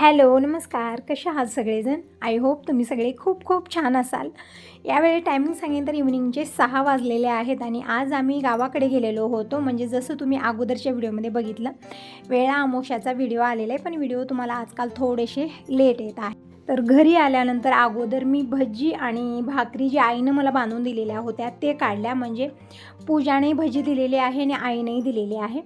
Hello नमस्कार. कसे आहात सगळेजण? आय होप तुम्ही सगळे खूप खूप छान असाल. यावेळी टायमिंग सांगेन तर इव्हनिंगचे सहा वाजलेले आहेत आणि आज आम्ही गावाकडे गेलेलो होतो. म्हणजे जसं तुम्ही अगोदरच्या व्हिडिओमध्ये बघितलं वेळा अमोशाचा व्हिडिओ आलेला आहे पण व्हिडिओ तुम्हाला आजकाल थोडेसे लेट येत आहे. तर घरी आल्यानंतर अगोदर मी भजी आणि भाकरी जी आईनं मला बांधून दिलेल्या होत्या ते काढल्या. म्हणजे पूजाने भजी दिलेली आहे आणि आईनेही दिलेली आहे.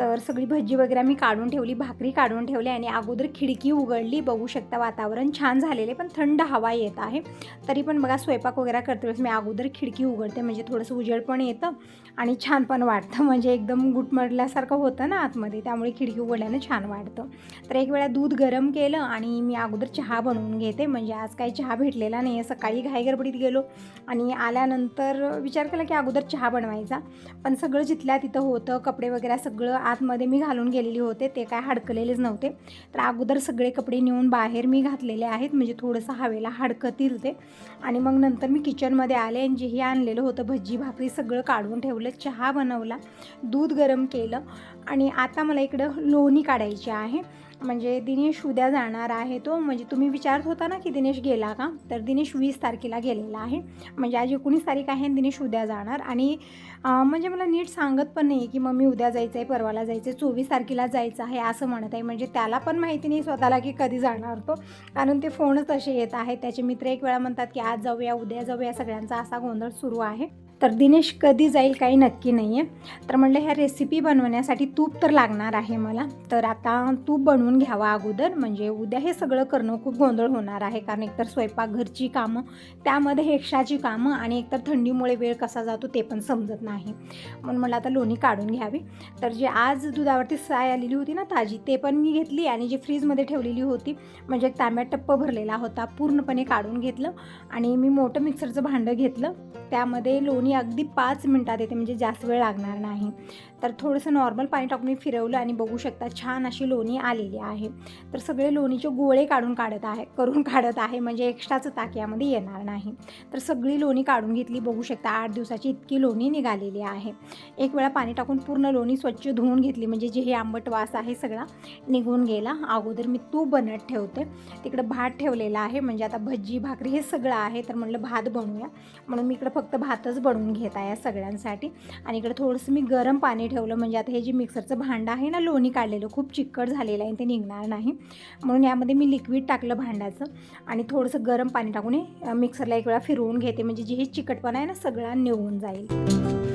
तर सगळी भजी वगैरे मी काढून ठेवली भाकरी काढून ठेवली आणि अगोदर खिडकी उघडली. बघू शकता वातावरण छान झालेले पण थंड हवा येत आहे. तरी पण बघा स्वयंपाक वगैरे करते वेळेस मी अगोदर खिडकी उघडते म्हणजे थोडंसं उजेड पण येतं आणि छान पण वाटतं. म्हणजे एकदम गुटमडल्यासारखं होतं ना आतमध्ये त्यामुळे खिडकी उघडल्यानं छान वाटतं. तर एक वेळा दूध गरम केलं आणि मी अगोदर चहा बनवून घेते. म्हणजे आज काही चहा भेटलेला नाही आहे. सकाळी घाई गडबडीत गेलो आणि आल्यानंतर विचार केला की अगोदर चहा बनवायचा. पण सगळं जिथल्या तिथं होतं कपडे वगैरे सगळं आतमध्ये मी घालून गेलेली होते ते काय हडकलेलेच नव्हते. तर अगोदर सगळे कपडे नेऊन बाहेर मी घातलेले आहेत म्हणजे थोडंसं हवेला हडकतील ते. आणि मग नंतर मी किचनमध्ये आले आणि जेही आणलेलं होतं भजी भाकरी सगळं काढून ठेवलं चहा बनवला दूध गरम केलं. आणि आता मला इकडं लोणी काढायची आहे. म्हणजे दिनेश उद्या जाणार आहे तो. म्हणजे तुम्ही विचारत होता ना की दिनेश गेला का? तर दिनेश वीस तारखेला गेलेला आहे. म्हणजे आज एकोणीस तारीख आहे दिनेश उद्या जाणार. आणि म्हणजे मला नीट सांगत पण नाही की मम्मी उद्या जायचं आहे परवाला जायचं आहे चोवीस तारखेला जायचं आहे असं म्हणत आहे. म्हणजे त्याला पण माहिती नाही स्वतःला की कधी जाणार तो. कारण ते फोनच असे येत आहेत. त्याचे मित्र एक वेळा म्हणतात की आज जाऊया उद्या जाऊया सगळ्यांचा असा गोंधळ सुरू आहे. तर दिनेश कधी जाईल काही नक्की नाही आहे तर म्हणलं ह्या रेसिपी बनवण्यासाठी तूप तर लागणार आहे मला. तर आता तूप बनवून घ्यावा अगोदर. म्हणजे उद्या हे सगळं करणं खूप गोंधळ होणार आहे कारण एकतर स्वयंपाकघरची कामं त्यामध्ये हेक्षाची कामं आणि एकतर थंडीमुळे वेळ कसा जातो ते पण समजत नाही. म्हणून मला आता लोणी काढून घ्यावी. तर जे आज दुधावरती साय आलेली होती ना ताजी ते पण मी घेतली आणि जी फ्रीजमध्ये ठेवलेली होती म्हणजे एक तांब्यात टप्प भरलेला होता पूर्णपणे काढून घेतलं आणि मी मोठं मिक्सरचं भांडं घेतलं. त्यामध्ये लोणी अगदी पाच मिनटात येते म्हणजे जास्त वेळ लागणार नाही. तर थोडंसं नॉर्मल पाणी टाकून मी फिरवलं आणि बघू शकता छान अशी लोणी आलेली आहे. तर सगळे लोणीचे गोळे काढून काढत आहे करून काढत आहे म्हणजे एक्स्ट्राचं ताक यामध्ये येणार नाही. तर सगळी लोणी काढून घेतली बघू शकता आठ दिवसाची इतकी लोणी निघालेली आहे. एक वेळा पाणी टाकून पूर्ण लोणी स्वच्छ धुवून घेतली म्हणजे जे हे आंबट वास आहे सगळा निघून गेला. अगोदर मी तूप बनत ठेवते तिकडं भात ठेवलेला आहे म्हणजे आता भजी भाकरी हे सगळं आहे तर म्हणलं भात बनवूया. म्हणून मी इकडं फक्त भातच बनवू करून घेत आहे या सगळ्यांसाठी. आणि इकडं थोडंसं मी गरम पाणी ठेवलं म्हणजे आता हे जे मिक्सरचं भांडं आहे ना लोणी काढलेलं खूप चिकट झालेलं आहे ते निघणार नाही. म्हणून यामध्ये मी लिक्विड टाकलं भांड्याचं आणि थोडंसं गरम पाणी टाकून मिक्सरला एक वेळा फिरवून घेते म्हणजे जे हे चिकटपणा आहे ना सगळा निघून जाईल.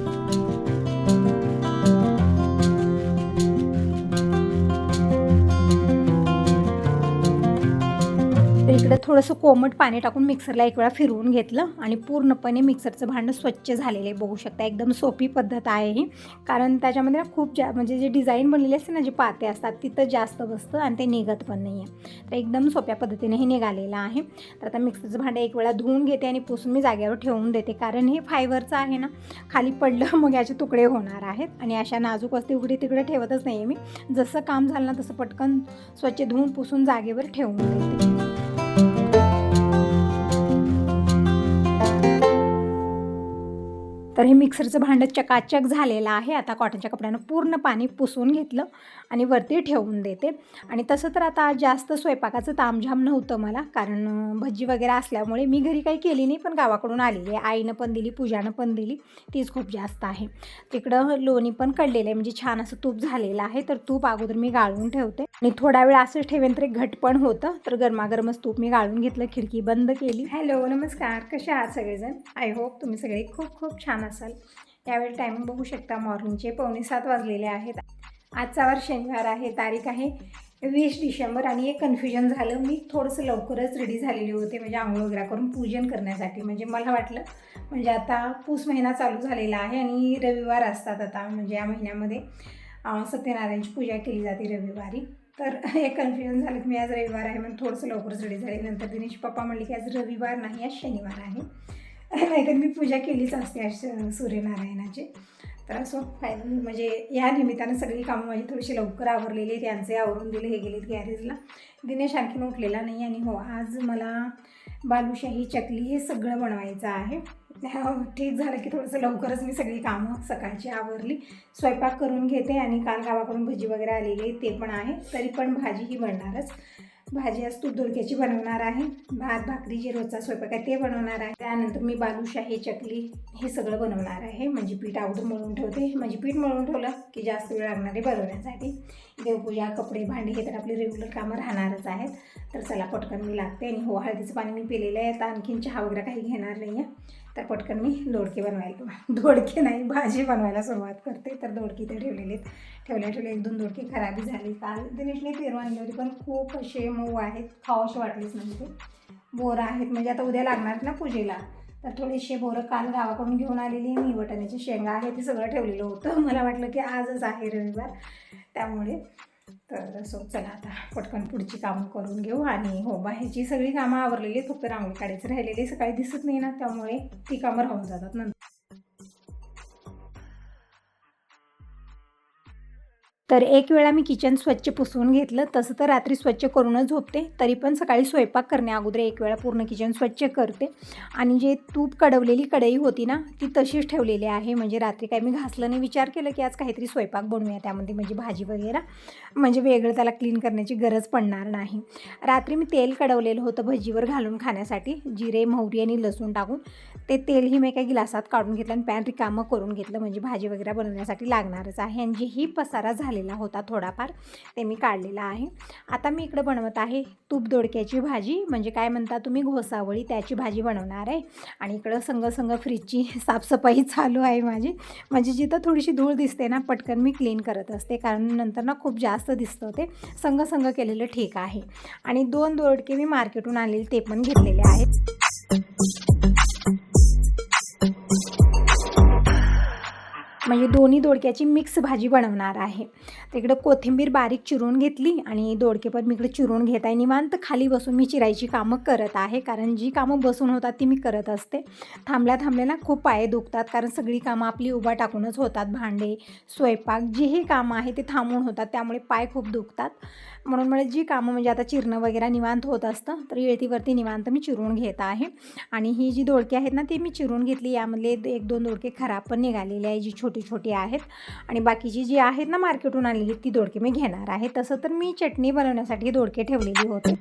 थोडंसं कोमट पाणी टाकून मिक्सरला एक वेळा फिरवून घेतलं आणि पूर्णपणे मिक्सरचं भांडं स्वच्छ झालेलं आहे. बघू शकता एकदम सोपी पद्धत आहे ही. कारण त्याच्यामध्ये ना खूप जा म्हणजे जे डिझाईन बनलेले असते ना जे पाते असतात तिथं जास्त बसतं आणि ते निघत पण नाही आहे तर एकदम सोप्या पद्धतीने हे निघालेलं आहे. तर आता मिक्सरचं भांडं एक वेळा धुवून घेते आणि पुसून मी जागेवर ठेवून देते. कारण हे फायबरचं आहे ना खाली पडलं मग याचे तुकडे होणार आहेत. आणि अशा नाजूक असते उघडी तिकडे ठेवतच नाही आहे मी. जसं काम झालं ना तसं पटकन स्वच्छ धुवून पुसून जागेवर ठेवून देते. तर हे मिक्सरचं भांडं चकाचक झालेलं आहे. आता कॉटनच्या कपड्यानं पूर्ण पाणी पुसून घेतलं आणि वरती ठेवून देते. आणि तसं तर आता जास्त स्वयंपाकाचं तामझाम नव्हतं मला कारण भजी वगैरे असल्यामुळे मी घरी काही केली नाही पण गावाकडून आलेली आहे. आईनं पण दिली पूजानं पण दिली. तीच खूप जास्त आहे. तिकडं लोणी पण कळलेलं आहे म्हणजे छान असं तूप झालेलं आहे. तर तूप अगोदर मी गाळून ठेवते. आणि थोडा वेळ असं ठेवेन तर एक घट पण होतं. तर गरमागरमच तूप मी गाळून घेतलं खिडकी बंद केली. हॅलो नमस्कार. कसे आहात सगळेजण? आय होप तुम्ही सगळे खूप खूप छान असाल. यावेळी टायमिंग बघू शकता मॉर्निंगचे पावणे सात वाजलेले आहेत. आजचा वार शनिवार आहे. तारीख आहे वीस डिसेंबर आणि एक कन्फ्युजन झालं. मी थोडंसं लवकरच रेडी झालेली होते. म्हणजे आंघोळ वगैरे करून पूजन करण्यासाठी. म्हणजे मला वाटलं म्हणजे आता पूस महिना चालू झालेला आहे आणि रविवार असतात आता. म्हणजे या महिन्यामध्ये सत्यनारायणची पूजा केली जाते रविवारी. तर हे कन्फ्युजन झालं की मी आज रविवार आहे म्हणून थोडंसं लवकरच रेडी झाले. नंतर दिनेश पप्पा म्हणले की आज रविवार नाही आज शनिवार आहे. नाहीतर मी पूजा केलीच असते आज सूर्यनारायणाची. तर असं फायदा म्हणजे या निमित्तानं सगळी कामं माझी थोडीशी लवकर आवरलेली त्यांचे आवरून दिले हे गेलेत गॅरेजला. दिनेश आणखीन उठलेला नाही आणि हो आज मला बालुशाही चकली हे सगळं बनवायचं आहे. ठीक झालं की थोडंसं लवकरच मी सगळी कामं सकाळची आवरली. स्वयंपाक करून घेते आणि काल गावाकडून भजी वगैरे आलेली आहे ते पण आहे. तरी पण भाजी ही बनणारच. भाजी आज तूप दोडक्याची बनवणार आहे. भात भाकरी जे रोजचा स्वयंपाक आहे ते बनवणार आहे. त्यानंतर मी बालुशाही चकली हे सगळं बनवणार आहे. म्हणजे पीठ आवडून मळून ठेवते. म्हणजे पीठ मळून ठेवलं की जास्त वेळ लागणार आहे बनवण्यासाठी. देवपूजा कपडे भांडी हे तर आपले रेग्युलर कामं राहणारच आहेत. तर चला पटकन मी लागते आणि हो हळदीचं पाणी मी पिलेलं आहे. तर आणखीन चहा वगैरे काही घेणार नाही आहे तर पटकन मी दोडके बनवायला दोडके नाही भाजी बनवायला सुरुवात करते. तर दोडकी तर ठेवलेले आहेत. ठेवल्या ठेवल्या एक दोन दोडके खराबी झाली. काल दिनेशने पेरू आणली होती पण खूप असे मऊ आहेत खावाशे वाटलीच नाही ते. बोरं आहेत म्हणजे आता उद्या लागणार ना पूजेला. तर थोडेसे बोरं काल गावाकडून घेऊन आलेली मी वटाण्याची शेंगा आहे ते सगळं ठेवलेलं होतं. मला वाटलं की आजच आहे रविवार. त्यामुळे तर असो चला आता पटकन पुढची कामं करून घेऊ. आणि हो बाहेरची सगळी कामं आवरलेली फक्त रांगोळी काढायची राहिलेली सकाळी दिसत नाही ना त्यामुळे ती कामं राहून जातात नंतर. तर एक वेळा मी किचन स्वच्छ पुसवून घेतलं. तसं तर रात्री स्वच्छ करूनच झोपते. तरी पण सकाळी स्वयंपाक करण्या अगोदर एक वेळा पूर्ण किचन स्वच्छ करते. आणि जे तूप कडवलेली कढई होती ना ती तशीच ठेवलेली आहे. म्हणजे रात्री काय मी घासलं नाही विचार केला की आज काहीतरी स्वयंपाक बनवूया त्यामध्ये म्हणजे भाजी वगैरे. म्हणजे वेगळं त्याला क्लीन करण्याची गरज पडणार नाही. रात्री मी तेल कडवलेलं होतं भजीवर घालून खाण्यासाठी. जिरे मोहरी आणि लसूण टाकून. ते तेलही मी एका गिलासात काढून घेतलं आणि पॅन रिकामं करून घेतलं. म्हणजे भाजी वगैरे बनवण्यासाठी लागणारच आहे. आणि जेही पसारा झालेला होता थोडाफार. ते मी काढलेला आहे. आता मी इकडं बनवत आहे तूप दोडक्याची भाजी. म्हणजे काय म्हणता तुम्ही? घोसावळी. त्याची भाजी बनवणार आहे. आणि इकडं संग संग फ्रीजची साफसफाई चालू आहे माझी. म्हणजे जिथं थोडीशी धूळ दिसते ना पटकन मी क्लीन करत असते. कारण नंतर ना खूप जास्त दिसतं ते. संग संग केलेलं ठीक आहे. आणि दोन दोडके मी मार्केटून आणलेले ते पण घेतलेले आहेत. म्हणजे दोन्ही दोडक्याची मिक्स भाजी बनवणार आहे. तर इकडं कोथिंबीर बारीक चिरून घेतली आणि दोडके पण मी इकडे चिरून घेत आहे. निवांत खाली बसून मी चिरायची कामं करत आहे. कारण जी कामं बसून होतात ती मी करत असते. थांबल्या थांबल्याला खूप पाय दुखतात. कारण सगळी कामं आपली उभा टाकूनच होतात. भांडे स्वयंपाक जीही कामं आहे ते थांबून होतात. त्यामुळे पाय खूप दुखतात. म्हणून मला जी कामं म्हणजे आता चिरणं वगैरे निवांत होत असतं तर येळतीवरती निवांत मी चिरून घेत आहे. आणि ही जी दोडकी आहेत ना ती मी चिरून घेतली. यामधले एक दोन दोडके खराब पण निघालेले आहे जी छोटी छोटी आहेत. आणि बाकीची जी आहेत ना मार्केटहून आलेली ती दोडके मी घेणार आहे. तसं तर मी चटणी बनवण्यासाठी दोडके ठेवलेली होते.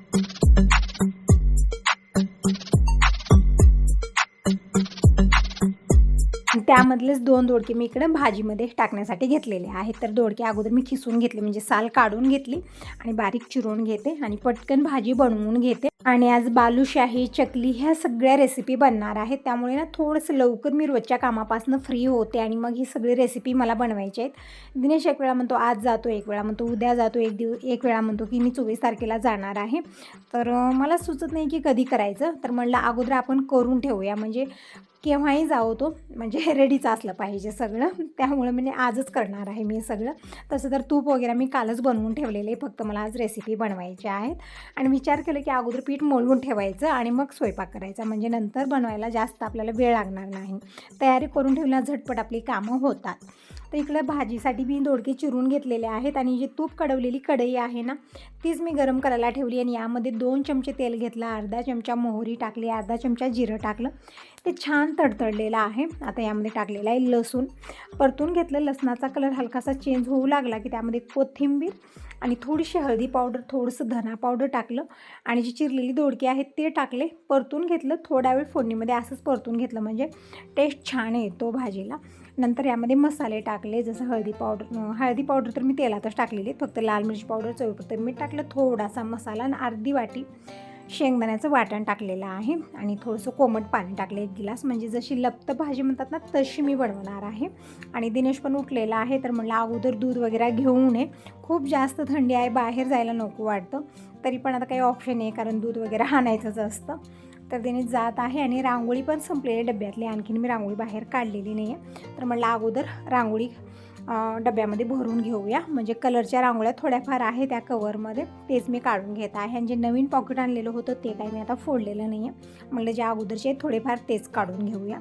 त्यामधलेच दोन दोडके मी इकडे भाजीमध्ये टाकण्यासाठी घेतलेले आहेत. तर दोडके अगोदर मी खिसून घेतले म्हणजे साल काढून घेतली आणि बारीक चिरून घेते आणि पटकन भाजी बनवून घेते. आणि आज बालूशाही चकली ह्या सगळ्या रेसिपी बनणार आहेत. त्यामुळे ना थोडंसं लवकर मी रोजच्या कामापासून फ्री होते आणि मग ही सगळी रेसिपी मला बनवायची आहेत. दिनेश एक वेळा म्हणतो आज जातो एक वेळा म्हणतो उद्या जातो एक दिव एक वेळा म्हणतो की मी चोवीस तारखेला जाणार आहे. तर मला सुचत नाही की कधी करायचं. तर म्हणलं अगोदर आपण करून ठेवूया. म्हणजे केव्हाही जाऊ तो. म्हणजे रेडीच असलं पाहिजे सगळं. त्यामुळे म्हणजे आजच करणार आहे मी सगळं. तसं तर तूप वगैरे मी कालच बनवून ठेवलेले. फक्त मला आज रेसिपी बनवायच्या आहेत. आणि विचार केलं की अगोदर पीठ मळून ठेवायचं आणि मग स्वयंपाक करायचा. म्हणजे नंतर बनवायला जास्त आपल्याला वेळ लागणार नाही. तयारी करून ठेवल्या झटपट आपली कामं होतात. तर इकडं भाजीसाठी मी दोडके चिरून घेतलेले आहेत आणि जी तूप कडवलेली कढई आहे ना तीच मी गरम करायला ठेवली आणि यामध्ये दोन चमचे तेल घेतलं अर्धा चमचा मोहरी टाकली अर्धा चमचा जिरं टाकलं. ते छान तडतडलेलं आहे. आता यामध्ये टाकलेलं आहे लसूण. परतून घेतलं लसणाचा कलर हलकासा चेंज होऊ लागला की त्यामध्ये कोथिंबीर आणि थोडीशी हळदी पावडर थोडंसं धना पावडर टाकलं आणि जी चिरलेली दोडकी आहेत ते टाकले. परतून घेतलं थोडा वेळ फोडणीमध्ये असंच परतून घेतलं. म्हणजे टेस्ट छान येतो भाजीला. नंतर यामध्ये मसाले टाकले जसं हळदी पावडर हळदी पावडर तर मी तेलातच टाकलेली फक्त लाल मिरची पावडर चवीपुरतं मीठ टाकलं थोडासा मसाला आणि अर्धी वाटी. शेंगदाण्याचं वाटण टाकलेलं आहे आणि थोडंसं कोमट पाणी टाकलं एक गिलास. म्हणजे जशी लप्त भाजी म्हणतात ना तशी मी बनवणार आहे. आणि दिनेश पण उठलेला आहे तर म्हणलं अगोदर दूध वगैरे घेऊ नये. खूप जास्त थंडी आहे बाहेर जायला नको वाटतं. तरी पण आता काही ऑप्शन नाही कारण दूध वगैरे आणायचंच असतं. तर त्याने जात आहे आणि रांगोळी पण संपलेली डब्यातली. आणखीन मी रांगोळी बाहेर काढलेली नाही आहे तर म्हणलं अगोदर रांगोळी डब्यामध्ये भरून घेऊया. म्हणजे कलरच्या रांगोळ्या थोड्याफार आहे त्या कवरमध्ये तेच मी काढून घेत आहे. आणि जे नवीन पॉकेट आणलेलं होतं ते काही मी आता फोडलेलं नाही आहे म्हणलं जे अगोदरचे आहेत थोडेफार तेच काढून घेऊया.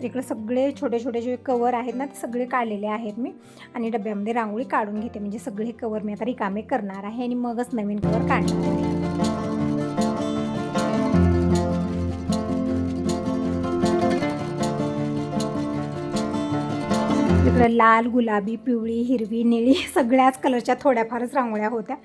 तर इकडे सगळे छोटे छोटे जे कवर आहेत ना ते सगळे काढलेले आहेत मी. आणि डब्यामध्ये रांगोळी काढून घेते. म्हणजे सगळे कवर मी आता रिकामे करणार आहे आणि मगच नवीन कवर काढणार आहे. तर लाल गुलाबी पिवळी हिरवी निळी सगळ्याच कलरच्या थोड्याफारच रांगोळ्या होत्या.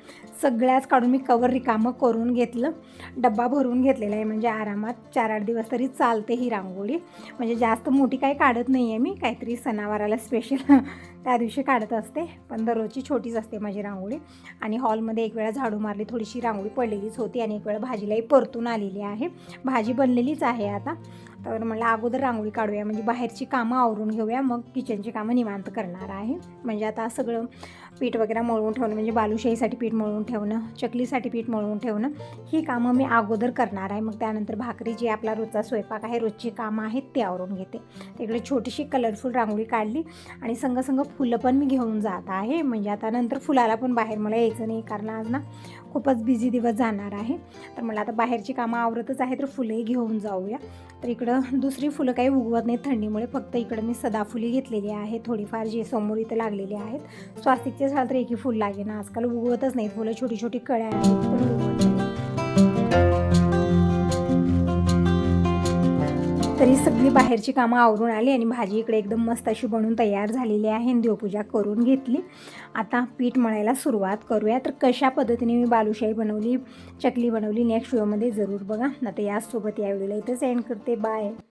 सगळ्याच काढून मी कवर रिकामं करून घेतलं. डब्बा भरून घेतलेला आहे म्हणजे आरामात चार आठ दिवस तरी चालते ही रांगोळी. म्हणजे जास्त मोठी काही काढत नाही आहे मी काहीतरी सणावाराला स्पेशल त्या दिवशी काढत असते पण दररोजची छोटीच असते माझी रांगोळी. आणि हॉलमध्ये एक वेळा झाडू मारली थोडीशी रांगोळी पडलेलीच होती आणि एक वेळा भाजीलाही परतून आलेली आहे. भाजी बनलेलीच आहे आता. तर म्हणलं अगोदर रांगोळी काढूया म्हणजे बाहेरची कामं आवरून घेऊया मग किचनची कामं निवांत करणार आहे. म्हणजे आता सगळं पीठ वगैरे मळून ठेवणं म्हणजे बालुशाहीसाठी पीठ मळवून ठेवणं चकलीसाठी पीठ मळवून ठेवणं ही कामं मी अगोदर करणार आहे. मग त्यानंतर भाकरी जी आपला रोजचा स्वयंपाक आहे रोजची कामं आहेत ते आवरून घेते. तिकडे छोटीशी कलरफुल रांगोळी काढली आणि संग संग फुलं पण मी घेऊन जात आहे. म्हणजे आता नंतर फुलाला पण बाहेर मला यायचं नाही कारण आज ना खूपच बिझी दिवस जाणार आहे. तर मला आता बाहेरची कामं आवरतच आहे तर फुलंही घेऊन जाऊया. तर इकडं दुसरी फुलं काही उगवत नाहीत थंडीमुळे फक्त इकडं मी सदाफुली घेतलेली आहे. थोडीफार जे समोर इथं लागलेली आहेत. स्वास्तिकचे झालं तर एकही फुल लागेना. आजकाल उगवतच नाहीत फुलं छोटी छोटी कळ्या आहेत तरी सगळी बाहेरची कामं आवरून आली आणि भाजी इकडे एकदम मस्त अशी बनवून तयार झालेली आहे. देवपूजा करून घेतली. आता पीठ मळायला सुरुवात करूया. तर कशा पद्धतीने मी बालुशाही बनवली चकली बनवली नेक्स्ट व्हिडिओमध्ये जरूर बघा. ना तर या व्हिडिओला इथंच एंड करते. बाय